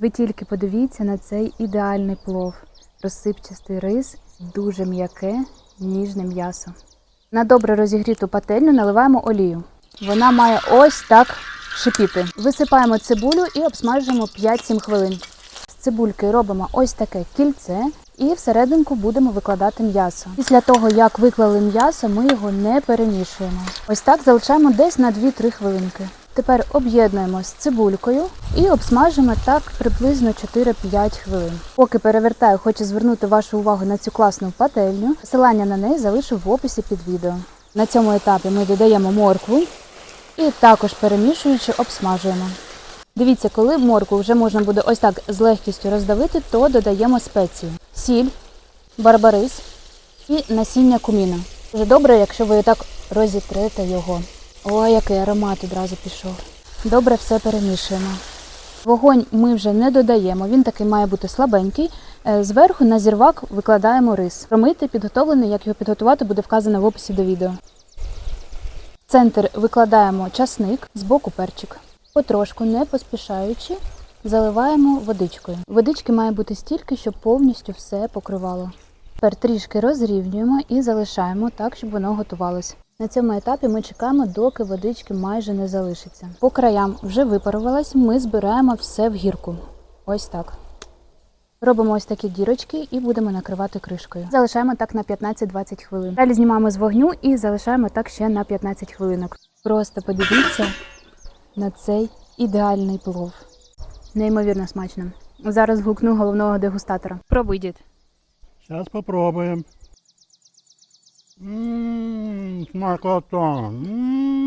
Ви тільки подивіться на цей ідеальний плов. Розсипчастий рис, дуже м'яке, ніжне м'ясо. На добре розігріту пательню наливаємо олію. Вона має ось так шипіти. Висипаємо цибулю і обсмажуємо 5-7 хвилин. З цибульки робимо ось таке кільце і всерединку будемо викладати м'ясо. Після того, як виклали м'ясо, ми його не перемішуємо. Ось так залишаємо десь на 2-3 хвилинки. Тепер об'єднуємо з цибулькою і обсмажимо так приблизно 4-5 хвилин. Поки перевертаю, хочу звернути вашу увагу на цю класну пательню. Посилання на неї залишу в описі під відео. На цьому етапі ми додаємо моркву і також перемішуючи обсмажуємо. Дивіться, коли моркву вже можна буде ось так з легкістю роздавити, то додаємо спеції: сіль, барбарис і насіння куміна. Дуже добре, якщо ви так розітрете його. Ой, який аромат одразу пішов. Добре все перемішуємо. Вогонь ми вже не додаємо, він такий має бути слабенький. Е, Зверху на зірвак викладаємо рис. Промити, підготовлений, як його підготувати, буде вказано в описі до відео. В центр викладаємо часник, збоку перчик. Потрошку, не поспішаючи, заливаємо водичкою. Водички має бути стільки, щоб повністю все покривало. Тепер трішки розрівнюємо і залишаємо так, щоб воно готувалося. На цьому етапі ми чекаємо, доки водички майже не залишиться. По краям вже випарувалась, ми збираємо все в гірку. Ось так. Робимо ось такі дірочки і будемо накривати кришкою. Залишаємо так на 15-20 хвилин. Далі знімаємо з вогню і залишаємо так ще на 15 хвилинок. Просто подивіться на цей ідеальний плов. Неймовірно смачно. Зараз гукну головного дегустатора. Пробуй, дід. It's my Mark Mm.